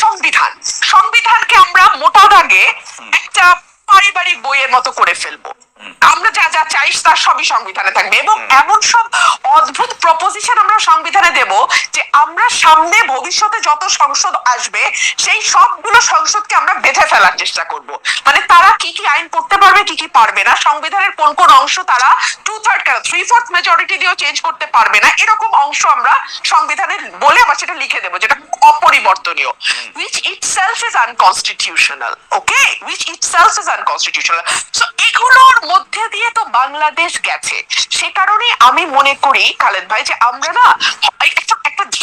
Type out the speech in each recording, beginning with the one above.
সংবিধান। সংবিধানকে আমরা মোটা দাগে একটা পারিবারিক বইয়ের মতো করে ফেলব। আমরা যা যা চাই তার সবই সংবিধানে থাকবে এবং এমন সব অদ্ভুত প্রপোজিশন আমরা সংবিধানে দেব যে আমরা সামনে ভবিষ্যতে যত সংসদ আসবে সেই সবগুলো সংসদকে আমরা বেঁধে ফেলার চেষ্টা করব। মানে তারা কি কি আইন করতে পারবে কি কি পারবে না সংবিধানের কোন কোন অংশ তারা টু থার্ড কেন থ্রি ফোর্থ মেজরিটি দিয়েও চেঞ্জ করতে পারবে না এরকম অংশ আমরা সংবিধানে বলে আমরা সেটা লিখে দেবো যেটা অপরিবর্তনীয় which itself is unconstitutional okay which itself is এগুলোর মধ্যে দিয়ে তো বাংলাদেশ গেছে। সে কারণে আমি মনে করি খালেদ ভাই যে আমরা না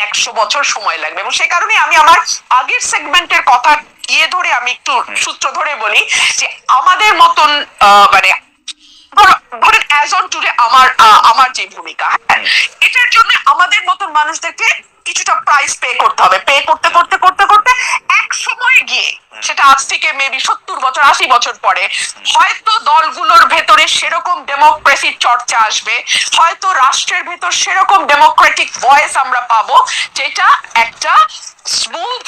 একশো বছর সময় লাগবে। এবং সে কারণে আমি আমার আগের সেগমেন্টের কথা গিয়ে ধরে আমি একটু সূত্র ধরে বলি যে আমাদের মতন মানে ধরো- ধরেন অ্যাজ অন টুডে আমার আমার যে ভূমিকা হ্যাঁ এটার জন্য আমাদের মতন মানুষদেরকে কিছুটা প্রাইস পে করতে হবে। পে করতে করতে করতে করতে এক সময় গিয়ে সেটা আজ থেকে মেবি সত্তর বছর আশি বছর পরে হয়তো দলগুলোর সেরকম ডেমোক্রেসির চর্চা আসবে হয়তো রাষ্ট্রের ভেতর সেরকম ডেমোক্রেটিক ভয়েস আমরা পাবো যেটা একটা স্মুথ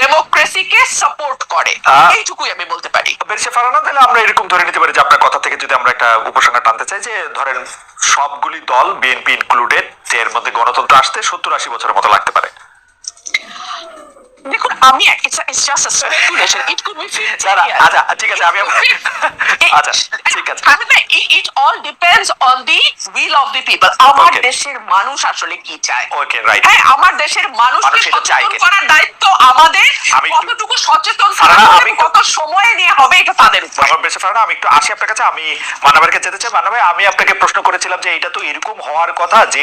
ডেমোক্রেসিকে সাপোর্ট করে। এইটুকুই আমি বলতে পারি। বেরসে ফারানা তাহলে আমরা এরকম ধরে নিতে পারি যে আপনার কথা থেকে যদি আমরা একটা উপসংহার টানতে চাই যে ধরেন সবগুলি দল বিএনপি ইনক্লুডেড এর মধ্যে গণতন্ত্র আসতে সত্তর আশি বছরের মতো লাগতে পারে। আমি না, আচ্ছা ঠিক আছে আমি আচ্ছা ঠিক আছে। It all depends on the will of the people আমার দেশের মানুষ আসলে কি চায়? ওকে রাইট হ্যাঁ আমার দেশের মানুষকে সচেতন? করার দায়িত্ব আমাদের। আমি কতটুকু সচেতন আমি কত সময় নিয়ে হবে এটা তাদের উপর। আমার বেশি ফারানা আমি একটু আসি আপনার কাছে আমি কাছে যেতে চাই। মান্না আমি আপনাকে প্রশ্ন করেছিলাম যে এটা তো এরকম হওয়ার কথা যে